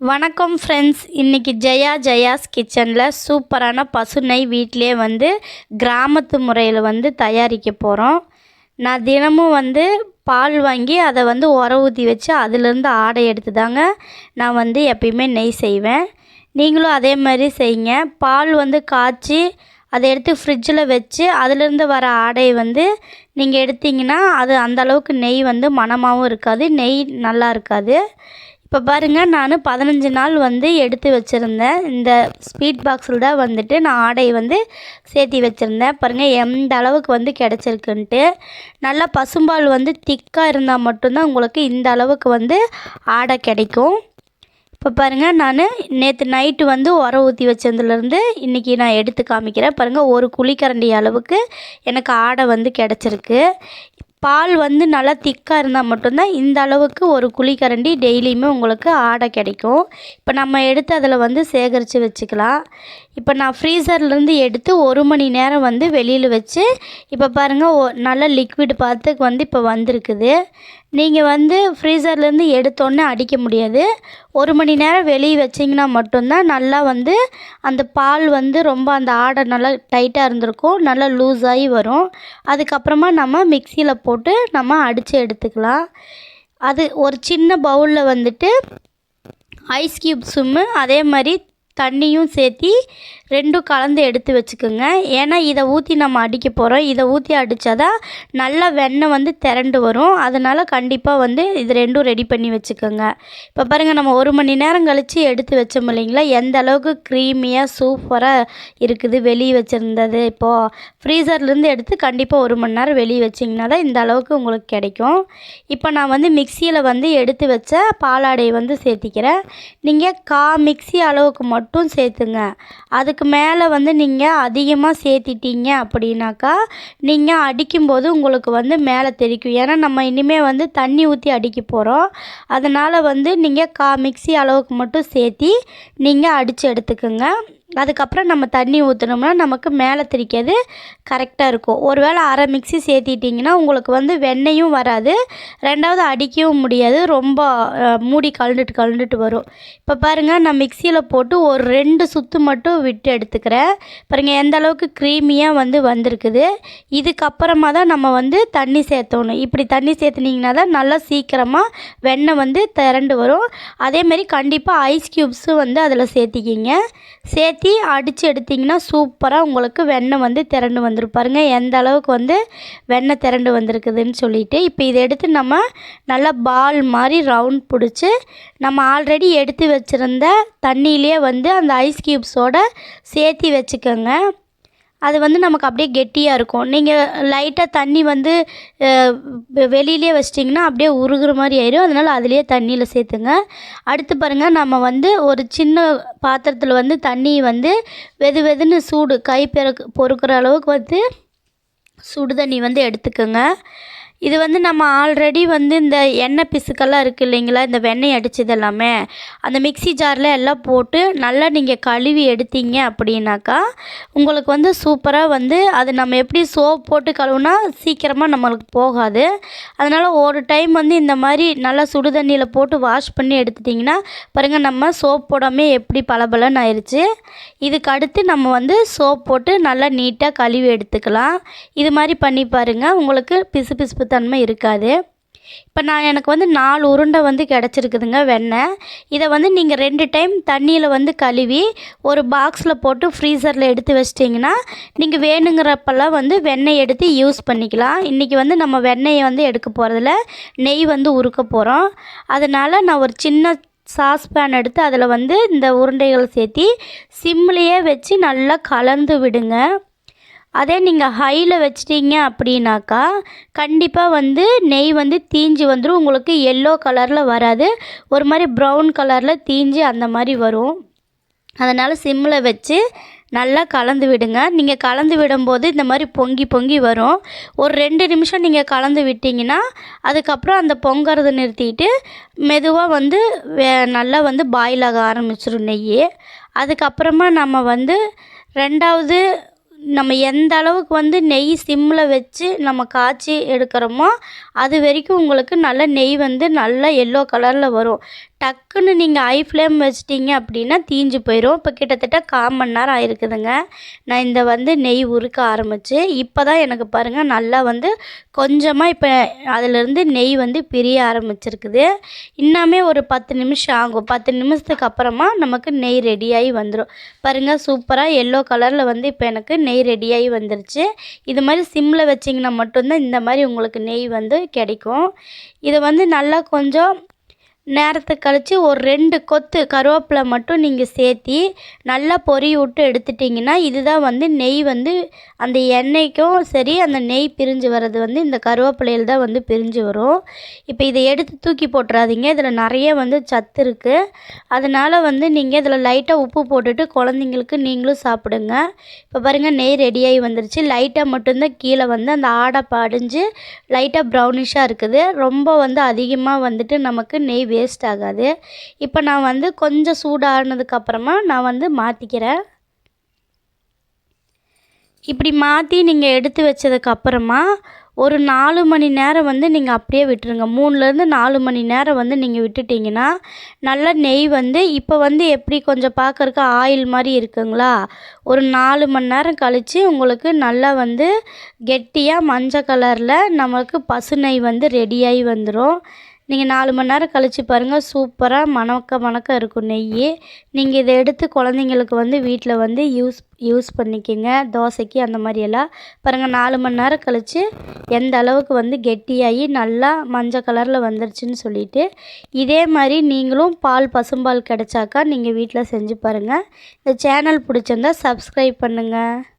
வணக்கம் ஃப்ரெண்ட்ஸ் இன்றைக்கி ஜெயா ஜெயாஸ் கிச்சனில் சூப்பரான பசு நெய் வீட்டிலே வந்து கிராமத்து முறையில் வந்து தயாரிக்க போகிறோம் நான் தினமும் வந்து பால் வாங்கி அதை வந்து உர ஊற்றி வச்சு அதிலேருந்து ஆடை எடுத்து தாங்க நான் வந்து எப்பயுமே நெய் செய்வேன். நீங்களும் அதே மாதிரி செய்யுங்க. பால் வந்து காய்ச்சி அதை எடுத்து ஃப்ரிட்ஜில் வச்சு அதுலேருந்து வர ஆடையை வந்து நீங்கள் எடுத்தீங்கன்னா அது அந்தளவுக்கு நெய் வந்து மணமாகவும் இருக்காது நெய் நல்லா இருக்காது. இப்போ பாருங்கள் நான் பதினஞ்சு நாள் வந்து எடுத்து வச்சுருந்தேன். இந்த ஸ்வீட் பாக்ஸில் தான் வந்துட்டு நான் ஆடையை வந்து சேர்த்தி வச்சுருந்தேன். பாருங்கள் எந்த அளவுக்கு வந்து கிடச்சிருக்குன்ட்டு. நல்லா பசும்பால் வந்து திக்காக இருந்தால் மட்டும்தான் உங்களுக்கு இந்த அளவுக்கு வந்து ஆடை கிடைக்கும். இப்போ பாருங்கள் நான் நேற்று நைட்டு வந்து உரம் ஊற்றி வச்சதுலேருந்து இன்றைக்கி நான் எடுத்து காமிக்கிறேன். பாருங்கள் ஒரு குழிக்கரண்டி அளவுக்கு எனக்கு ஆடை வந்து கிடச்சிருக்கு. பால் வந்து நல்லா திக்காக இருந்தால் மட்டும்தான் இந்த அளவுக்கு ஒரு குழிக்கரண்டி டெய்லியுமே உங்களுக்கு ஆடை கிடைக்கும். இப்போ நம்ம எடுத்து அதில் வந்து சேகரித்து வச்சுக்கலாம். இப்போ நான் ஃப்ரீசர்லேருந்து எடுத்து ஒரு மணி நேரம் வந்து வெளியில் வச்சு இப்போ பாருங்கள் ஒ நல்ல லிக்விட் பார்த்துக்கு வந்து இப்போ வந்திருக்குது. நீங்கள் வந்து ஃப்ரீசர்லேருந்து எடுத்தோன்னே அடிக்க முடியாது. ஒரு மணி நேரம் வெளியே வச்சிங்கன்னா மட்டும்தான் நல்லா வந்து அந்த பால் வந்து ரொம்ப அந்த ஆடை நல்லா டைட்டாக இருந்திருக்கும். நல்லா லூஸாகி வரும். அதுக்கப்புறமா நம்ம மிக்சியில் போட்டு நம்ம அடித்து எடுத்துக்கலாம். அது ஒரு சின்ன பவுலில் வந்துட்டு ஐஸ் க்யூப்ஸும் அதே மாதிரி தண்ணியும் சேர்த்தி ரெண்டும் கலந்து எடுத்து வச்சுக்கோங்க. ஏன்னா இதை ஊற்றி நம்ம அடிக்க போகிறோம் இதை ஊற்றி அடித்தா தான் நல்லா வெண்ணெய் வந்து திரண்டு வரும். அதனால் கண்டிப்பாக வந்து இது ரெண்டும் ரெடி பண்ணி வச்சுக்கோங்க. இப்போ பாருங்கள் நம்ம ஒரு மணி நேரம் கழித்து எடுத்து வச்சோம் இல்லைங்களா? எந்த அளவுக்கு க்ரீமியாக சூப்பராக இருக்குது வெளியே வச்சுருந்தது. இப்போது ஃப்ரீசர்லேருந்து எடுத்து கண்டிப்பாக ஒரு மணி நேரம் வெளியே வச்சிங்கன்னா தான் இந்த அளவுக்கு உங்களுக்கு கிடைக்கும். இப்போ நான் வந்து மிக்சியில் வந்து எடுத்து வச்ச பாலாடையை வந்து சேர்த்திக்கிறேன். நீங்கள் கா மிக்சி அளவுக்கு மட்டும் சேர்த்துங்க. அதுக்கு மேலே வந்து நீங்கள் அதிகமாக சேர்த்திட்டீங்க அப்படின்னாக்கா நீங்கள் அடிக்கும்போது உங்களுக்கு வந்து மேலே தெரிக்கும் ஏன்னா நம்ம இனிமேல் வந்து தண்ணி ஊற்றி அடிக்க போகிறோம் அதனால் வந்து நீங்கள் கா மிக்சி அளவுக்கு மட்டும் சேர்த்தி நீங்கள் அடித்து எடுத்துக்கோங்க. அதுக்கப்புறம் நம்ம தண்ணி ஊற்றினோம்னா நமக்கு மேலே திரிக்கிறது கரெக்டாக இருக்கும். ஒரு வேளை அரை மிக்சி சேர்த்திட்டிங்கன்னா உங்களுக்கு வந்து வெண்ணையும் வராது. ரெண்டாவது அடிக்கவும் முடியாது. ரொம்ப மூடி கலந்துட்டு கலந்துட்டு வரும். இப்போ பாருங்கள் நான் மிக்சியில் போட்டு ஒரு ரெண்டு சுற்று மட்டும் விட்டு எடுத்துக்கிறேன். பாருங்கள் எந்த அளவுக்கு க்ரீமியாக வந்து வந்திருக்குது. இதுக்கப்புறமா தான் நம்ம வந்து தண்ணி சேர்த்தணும். இப்படி தண்ணி சேர்த்துனிங்கன்னா தான் நல்லா சீக்கிரமாக வெண்ணெய் வந்து திரண்டு வரும். அதேமாரி கண்டிப்பாக ஐஸ் க்யூப்ஸும் வந்து அதில் சேர்த்திக்கிங்க. சேர்த்து அடித்து எடுத்திங்கன்னா சூப்பராக உங்களுக்கு வெண்ணெய் வந்து திரண்டு வந்துரும். பாருங்கள் எந்த அளவுக்கு வந்து வெண்ணெய் திரண்டு வந்திருக்குதுன்னு சொல்லிட்டு இப்போ இதை எடுத்து நம்ம நல்லா பால் மாதிரி ரவுண்ட் பிடிச்சி நம்ம ஆல்ரெடி எடுத்து வச்சுருந்த தண்ணியிலே வந்து அந்த ஐஸ் க்யூப்ஸோடு சேர்த்தி வச்சுக்கோங்க. அது வந்து நமக்கு அப்படியே கெட்டியாக இருக்கும். நீங்கள் லைட்டாக தண்ணி வந்து வெளியிலே வச்சிட்டிங்கன்னா அப்படியே உருகுற மாதிரி ஆயிடும் அதனால் அதுலேயே தண்ணியில் சேர்த்துங்க. அடுத்து பாருங்கள் நம்ம வந்து ஒரு சின்ன பாத்திரத்தில் வந்து தண்ணி வந்து வெது வெதுன்னு சூடு கை பெரு பொறுக்கிற அளவுக்கு வந்து சுடு தண்ணி வந்து எடுத்துக்கோங்க. இது வந்து நம்ம ஆல்ரெடி வந்து இந்த எண்ணெய் பிசுக்கெல்லாம் இருக்குது இல்லைங்களா? இந்த வெண்ணெய் அடிச்சது எல்லாமே. அந்த மிக்ஸி ஜாரில் எல்லாம் போட்டு நல்லா நீங்கள் கழுவி எடுத்தீங்க அப்படின்னாக்கா உங்களுக்கு வந்து சூப்பராக வந்து அது நம்ம எப்படி சோப் போட்டு கழுவுனா சீக்கிரமாக நம்மளுக்கு போகாது. அதனால் ஒரு டைம் வந்து இந்த மாதிரி நல்லா சுடு தண்ணியில் போட்டு வாஷ் பண்ணி எடுத்துட்டிங்கன்னா பாருங்கள் நம்ம சோப் போடாமல் எப்படி பளபளன்னு ஆயிடுச்சு இதுக்கு அடுத்து நம்ம வந்து சோப் போட்டு நல்லா நீட்டாக கழுவி எடுத்துக்கலாம். இது மாதிரி பண்ணி பாருங்கள் உங்களுக்கு பிசு பிசுப்பு தன்மை இருக்காது. இப்போ நான் எனக்கு வந்து நாலு உருண்டை வந்து கிடச்சிருக்குதுங்க வெண்ணெய் இதை வந்து நீங்கள் ரெண்டு டைம் தண்ணியில் வந்து கழுவி ஒரு பாக்ஸில் போட்டு ஃப்ரீசரில் எடுத்து வச்சிட்டிங்கன்னா நீங்கள் வேணுங்கிறப்பெல்லாம் வந்து வெண்ணெய் எடுத்து யூஸ் பண்ணிக்கலாம். இன்றைக்கி வந்து நம்ம வெண்ணெயை வந்து எடுக்க போகிறதில்ல நெய் வந்து உருக்க போகிறோம் அதனால் நான் ஒரு சின்ன சாஸ்பேன் எடுத்து அதில் வந்து இந்த உருண்டைகள் சேர்த்தி சிம்லேயே வச்சு நல்லா கலந்து விடுங்க. அதே நீங்கள் ஹையில் வச்சிட்டீங்க அப்படின்னாக்கா கண்டிப்பாக வந்து நெய் வந்து தீஞ்சு வந்துடும் உங்களுக்கு எல்லோ கலரில் வராது. ஒரு மாதிரி ப்ரௌன் கலரில் தீஞ்சு அந்த மாதிரி வரும். அதனால் சிம்மில் வச்சு நல்லா கலந்து விடுங்க. நீங்கள் கலந்து விடும்போது இந்த மாதிரி பொங்கி பொங்கி வரும். ஒரு ரெண்டு நிமிஷம் நீங்கள் கலந்து விட்டிங்கன்னா அதுக்கப்புறம் அந்த பொங்கறதை நிறுத்திட்டு மெதுவாக வந்து வே நல்லா வந்து பாயில் ஆக ஆரம்பிச்சிடும் நெய் அதுக்கப்புறமா நம்ம வந்து ரெண்டாவது நம்ம எந்த அளவுக்கு வந்து நெய் சிம்மில் வச்சு நம்ம காய்ச்சி எடுக்கிறோமோ அது வரைக்கும் உங்களுக்கு நல்ல நெய் வந்து நல்லா எல்லோ கலரில் வரும். டக்குன்னு நீங்கள் ஐ ஃப்ளேம் வச்சிட்டிங்க அப்படின்னா தீஞ்சு போயிடும் இப்போ கிட்டத்தட்ட கால் மணி நேரம் ஆயிருக்குதுங்க. நான் இந்த வந்து நெய் உருக்க ஆரம்பித்து இப்போ தான் எனக்கு பாருங்கள் நல்லா வந்து கொஞ்சமாக இப்போ அதிலேருந்து நெய் வந்து பிரிய ஆரம்பிச்சிருக்குது. இன்னமே ஒரு பத்து நிமிஷம் ஆகும். பத்து நிமிஷத்துக்கு அப்புறமா நமக்கு நெய் ரெடியாகி வந்துடும் பாருங்கள் சூப்பராக எல்லோ கலரில் வந்து இப்போ எனக்கு நெய் ரெடியாகி வந்துருச்சு. இது மாதிரி சிம்மில் வச்சிங்கன்னா மட்டும்தான் இந்த மாதிரி உங்களுக்கு நெய் வந்து கிடைக்கும். இதை வந்து நல்லா கொஞ்சம் நேரத்தை கழித்து ஒரு ரெண்டு கொத்து கருவேப்பிலை மட்டும் நீங்கள் சேர்த்தி நல்லா பொரிய விட்டு எடுத்துட்டிங்கன்னா இதுதான் வந்து நெய் வந்து அந்த எண்ணெய்க்கும் சரி அந்த நெய் பிரிஞ்சு வர்றது வந்து இந்த கருவேப்பிலையில் தான் வந்து பிரிஞ்சு வரும். இப்போ இதை எடுத்து தூக்கி போட்டுறாதீங்க. இதில் நிறைய வந்து சத்து இருக்குது அதனால் வந்து நீங்கள் இதில் லைட்டாக உப்பு போட்டுட்டு குழந்தைங்களுக்கு நீங்களும் சாப்பிடுங்க. இப்போ பாருங்கள் நெய் ரெடியாகி வந்துருச்சு. லைட்டாக மட்டும்தான் கீழே வந்து அந்த ஆடை படிஞ்சு லைட்டாக ப்ரௌனிஷாக இருக்குது. ரொம்ப வந்து அதிகமாக வந்துட்டு நமக்கு நெய் வேஸ்ட் ஆகாது. இப்போ நான் வந்து கொஞ்சம் சூடானதுக்கப்புறமா நான் வந்து மாற்றிக்கிறேன் இப்படி மாற்றி நீங்கள் எடுத்து வச்சதுக்கப்புறமா ஒரு நாலு மணி நேரம் வந்து நீங்கள் அப்படியே விட்டுருங்க. மூணுலேருந்து நாலு மணி நேரம் வந்து நீங்கள் விட்டுட்டிங்கன்னா நல்லா நெய் வந்து இப்போ வந்து எப்படி கொஞ்சம் பார்க்கறக்கு ஆயில் மாதிரி இருக்குங்களா? ஒரு நாலு மணி நேரம் கழித்து உங்களுக்கு நல்லா வந்து கெட்டியாக மஞ்சள் கலரில் நமக்கு பசு நெய் வந்து ரெடியாகி வந்துடும் நீங்கள் நாலு மணி நேரம் கழித்து பாருங்கள் சூப்பராக மணக்க மணக்க இருக்கும் நெய் நீங்கள் இதை எடுத்து குழந்தைங்களுக்கு வந்து வீட்டில் வந்து யூஸ் யூஸ் பண்ணிக்கோங்க. தோசைக்கு அந்த மாதிரியெல்லாம் பாருங்கள் நாலு மணி நேரம் கழித்து எந்த அளவுக்கு வந்து கெட்டியாகி நல்லா மஞ்சள் கலரில் வந்துருச்சுன்னு சொல்லிட்டு இதே மாதிரி நீங்களும் பால் பசும்பால் கிடைச்சாக்கா நீங்கள் வீட்டில் செஞ்சு பாருங்கள் இந்த சேனல் பிடிச்சிருந்தா சப்ஸ்கிரைப் பண்ணுங்கள்